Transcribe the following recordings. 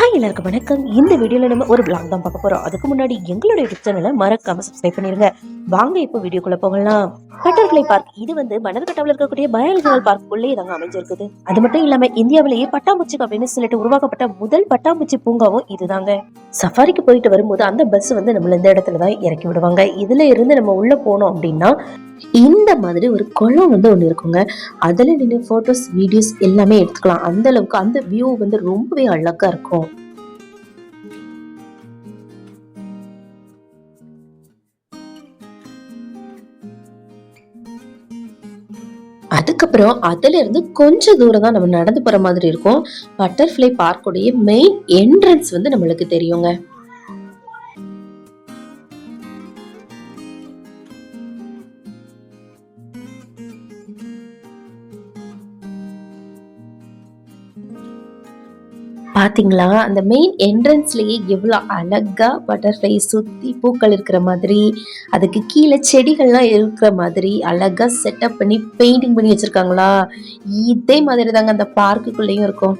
Hi எல்லாருக்கும் வணக்கம். இந்த வீடியோவில் நம்ம ஒரு பிளாக் தான் பார்க்க போகிறோம் அதுக்கு முன்னாடி எங்களுடைய யூடியூப் சேனலை மறக்காமல் சப்ஸ்கிரைப் பண்ணிருங்க. வாங்க இப்போ வீடியோக்குள்ள போகலாம். பட்டர்ஃப்ளை பார்க் இது வந்து மணல்கட்டாவில் இருக்கக்கூடிய பயாலஜிக்கல் பார்க் உள்ளே தாங்க அமைஞ்சிருக்குது. அது மட்டும் இல்லாம இந்தியாவிலேயே பட்டாம்பூச்சி அப்படின்னு சொல்லிட்டு உருவாக்கப்பட்ட முதல் பட்டாம்பூச்சி பூங்காவும் இதுதாங்க. சஃபாரிக்கு போயிட்டு வரும்போது அந்த பஸ் வந்து நம்மள இந்த இடத்துல தான் இறக்கி விடுவாங்க. இதுல இருந்து நம்ம உள்ள போனோம் அப்படின்னா இந்த மாதிரி ஒரு குளம் வந்து ஒன்று இருக்குங்க. அதில் நின்று ஃபோட்டோஸ் வீடியோஸ் எல்லாமே எடுத்துக்கலாம். அந்த அளவுக்கு அந்த வியூ வந்து ரொம்பவே அழகா இருக்கும். அதுக்கப்புறம் அதுல இருந்து தூரம் தான் நம்ம நடந்து போற மாதிரி இருக்கும். பட்டர்ஃப்ளை பார்க்குடைய மெயின் என்ட்ரன்ஸ் வந்து நம்மளுக்கு தெரியுங்க. பாத்தீங்களா? அந்த மெயின் என்ட்ரன்ஸ்லயே எவ்வளோ அழகா பட்டர்ஃப்ளை சுத்தி பூக்கள் இருக்கிற மாதிரி அதுக்கு கீழே செடிகள்லாம் இருக்கிற மாதிரி அழகா செட்டப் பண்ணி பெயிண்டிங் பண்ணி வச்சிருக்காங்களா? இதே மாதிரி தாங்க அந்த பார்க்குக்குள்ளேயும் இருக்கும்.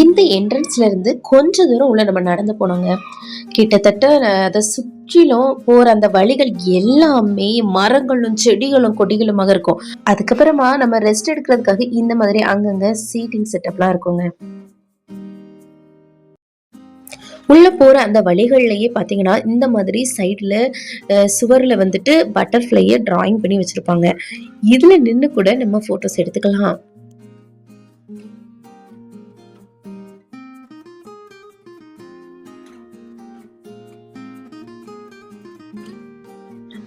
இந்த என்ட்ரன்ஸ்ல இருந்து கொஞ்ச தூரம் உள்ள நம்ம நடந்து போனோங்க. கிட்டத்தட்ட அதை அதை சுற்றிலும் போற அந்த வழிகள் எல்லாமே மரங்களும் செடிகளும் கொடிகளுமாக இருக்கும். அதுக்கப்புறமா நம்ம ரெஸ்ட் எடுக்கிறதுக்காக இந்த மாதிரி அங்கங்க சீட்டிங் செட்டப்லாம் இருக்குங்க. உள்ள போற அந்த வழிகள்லயே பாத்தீங்கன்னா இந்த மாதிரி சைடுல சுவர்ல வந்துட்டு பட்டர்ஃப்ளையை டிராயிங் பண்ணி வச்சிருப்பாங்க. இதுல நின்னு கூட நம்ம போட்டோஸ் எடுத்துக்கலாம்.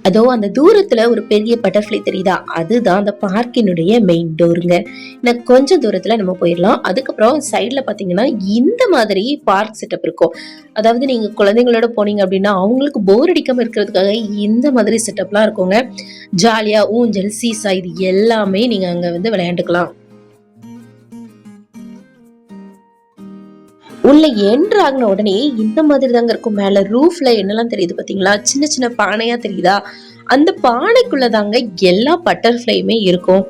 அதோ அந்த தூரத்துல ஒரு பெரிய பட்டர்ஃப்ளை தெரியுதா? அதுதான் அந்த பார்க்கினுடைய மெயின் டோருங்க நான் கொஞ்சம் தூரத்துல நம்ம போயிடலாம். அதுக்கப்புறம் சைட்ல பாத்தீங்கன்னா இந்த மாதிரி பார்க் செட்டப் இருக்கும். அதாவது நீங்க குழந்தைங்களோட போனீங்க அப்படின்னா அவங்களுக்கு போர் அடிக்காம இருக்கிறதுக்காக இந்த மாதிரி செட்டப்லாம் இருக்குங்க. ஜாலியா ஊஞ்சல் சீசா இது எல்லாமே நீங்க அங்க வந்து விளையாண்டுக்கலாம். உள்ள என்ட்ரு ஆகின உடனே இந்த மாதிரி தாங்க இருக்கும் மேல ரூஃப்ல என்னெல்லாம் தெரியுது பாத்தீங்களா? சின்ன சின்ன பானையா தெரியுதா? அந்த பானைக்குள்ள தாங்க எல்லா பட்டர்ஃப்ளையுமே இருக்கும்.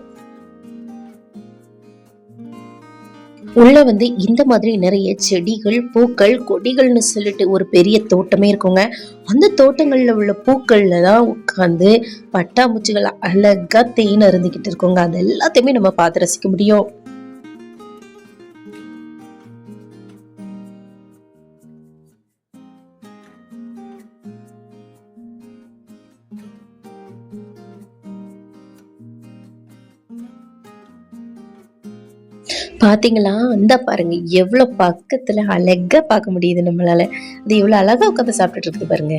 உள்ள வந்து இந்த மாதிரி நிறைய செடிகள் பூக்கள் கொடிகள்னு சொல்லிட்டு ஒரு பெரிய தோட்டமே இருக்குங்க. அந்த தோட்டங்கள்ல உள்ள பூக்கள்ல தான் உட்காந்து பட்டாம்பூச்சிகள் அழகா தேன் அருந்திக்கிட்டு இருக்குங்க. அது எல்லாத்தையுமே நம்ம பார்த்து ரசிக்க முடியும். பாத்தீங்களா? அந்த பாருங்க எவ்வளவு பக்கத்துல அழகா பார்க்க முடியுது நம்மளால. அது எவ்வளோ அழகா உட்காந்து சாப்பிட்டுட்டு இருக்குது பாருங்க.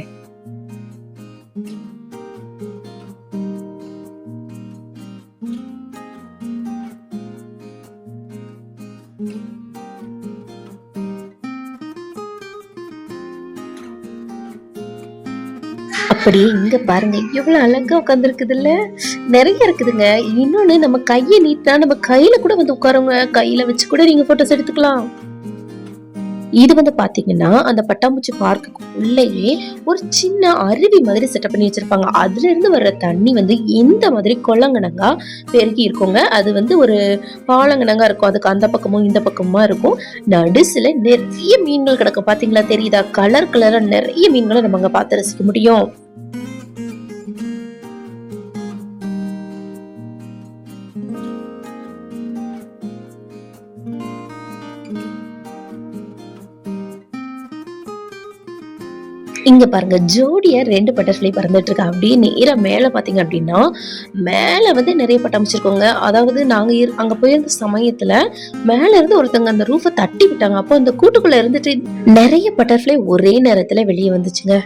அப்படியே இங்க பாருங்க எவ்வளவு அழகா உட்காந்துருக்குதுல்ல நிறைய இருக்குதுங்க. இன்னொன்னு நம்ம கையை நீட்டா நம்ம கையில கூட வந்து உட்காருங்க. கையில வச்சு கூட நீங்க போட்டோஸ் எடுத்துக்கலாம். இது வந்து பாத்தீங்கன்னா அந்த பட்டாம்பூச்சி பார்க்குக்கு உள்ளேயே ஒரு சின்ன அருவி மாதிரி செட்டப் பண்ணி வச்சிருப்பாங்க. அதுல இருந்து வர்ற தண்ணி வந்து இந்த மாதிரி கொள்ளங்கணங்கா பெருகி இருக்குங்க. அது வந்து ஒரு பாலங்கணங்கா இருக்கும். அதுக்கு அந்த பக்கமும் இந்த பக்கமா இருக்கும். நடுசுல நிறைய மீன்கள் கிடக்கும். பாத்தீங்களா? தெரியுதா? கலர் கலரா நிறைய மீன்களை நம்ம அங்க பார்த்து ரசிக்க முடியும். இங்க பாருங்க ஜோடியா ரெண்டு பட்டர்ஃப்ளை பறந்துட்டு இருக்கு. அப்படியே நேரா மேல பாத்தீங்க அப்படின்னா மேல வந்து நிறைய பட்டாமிச்சிருக்கோங்க அதாவது நாங்க இரு- அங்க போயிருந்த சமயத்துல மேல இருந்து ஒருத்தங்க அந்த ரூஃபை தட்டி விட்டாங்க. அப்போ அந்த கூட்டுக்குள்ள இருந்துட்டு நிறைய பட்டர்ஃப்ளை ஒரே நேரத்துல வெளியே வந்துச்சுங்க.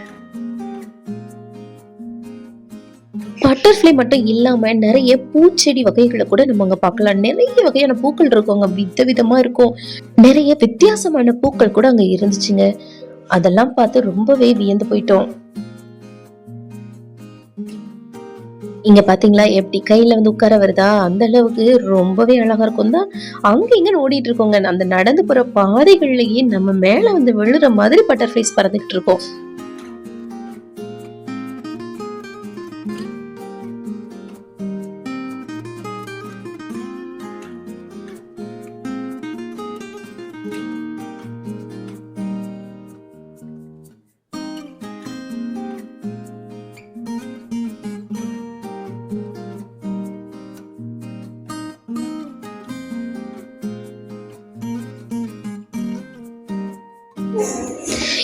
பட்டர்ஃப்ளை மட்டும் இல்லாம நிறைய பூச்செடி வகைகளை கூட நம்ம அங்க பார்க்கலாம். நிறைய வகையான பூக்கள் இருக்கும். அங்க வித விதமா இருக்கும். நிறைய வித்தியாசமான பூக்கள் கூட அங்க இருந்துச்சுங்க. அதெல்லாம் பார்த்து ரொம்பவே வியந்து போயிட்டோம். இங்க பாத்தீங்களா எப்படி கையில வந்து உட்கார வருதா? அந்த அளவுக்கு ரொம்பவே அழகா இருக்கும். தான் அங்க இங்க ஓடிட்டு இருக்கோங்க. அந்த நடந்து போற பாதைகள்லயே நம்ம மேல வந்து விழுற மாதிரி பட்டர்ஃபிளைஸ் பறந்துகிட்டு இருக்கோம்.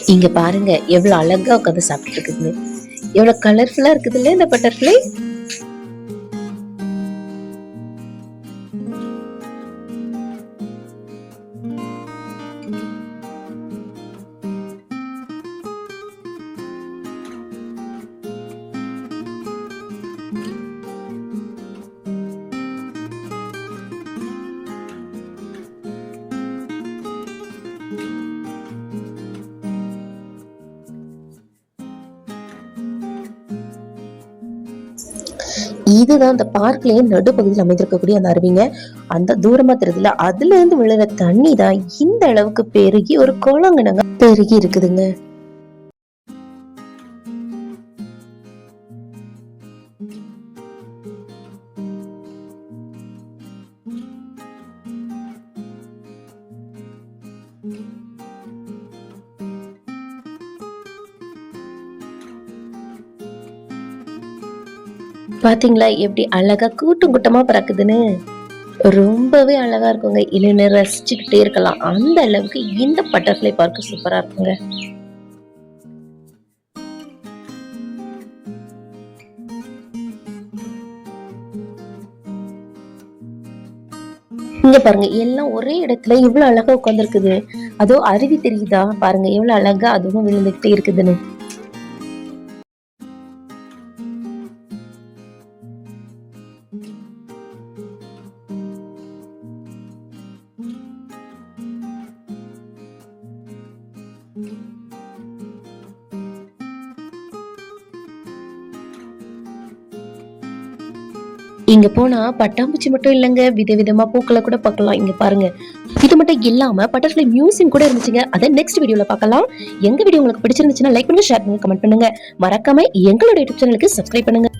இங்க பாருங்க எவ்வளவு அழகா உட்காந்து சாப்பிட்டு இருக்குது. எவ்வளவு கலர்ஃபுல்லா இருக்குதுல்ல இந்த பட்டர்ஃப்ளை இதுதான் அந்த பார்க்லயே நடுப்பகுதியில் அமைந்திருக்கக்கூடிய அந்த அருவிங்க. அந்த தூரமா தெரியுதுல அதுல இருந்து விழுற தண்ணி தான் இந்த அளவுக்கு பெருகி ஒரு குளங்கனங்க பெருகி இருக்குதுங்க. பாத்தீங்களா? எப்படி அழகா கூட்டம் கூட்டமா பறக்குதுன்னு? ரொம்பவே அழகா இருக்குங்க. இல்லைன்னு ரசிச்சுக்கிட்டே இருக்கலாம். அந்த அளவுக்கு இந்த பட்டர்ஃப்ளை பார்க்க சூப்பரா இருக்குங்க. இங்க பாருங்க. எல்லாம் ஒரே இடத்துல இவ்வளவு அழகா உட்கார்ந்துருக்குது. அதோ அருவி தெரியுதா? பாருங்க. எவ்வளவு அழகா அதுவும் விழுந்துகிட்டே இருக்குதுன்னு. இங்க போனா பட்டாம்பூச்சி மட்டும் இல்லைங்க. விதவிதமா பூக்களை கூட பார்க்கலாம். இங்க பாருங்க. இது மட்டும் இல்லாம பட்டர்ஃபிளை மியூசியம் கூட இருந்துச்சுங்க. அதை நெக்ஸ்ட் வீடியோல பார்க்கலாம். எங்க வீடியோ உங்களுக்கு பிடிச்சிருந்துச்சுன்னா லைக் பண்ணுங்க ஷேர் பண்ணுங்க கமெண்ட் பண்ணுங்க. மறக்காம எங்களோட யூடியூப் சேனலுக்கு சப்ஸ்கிரைப் பண்ணுங்க.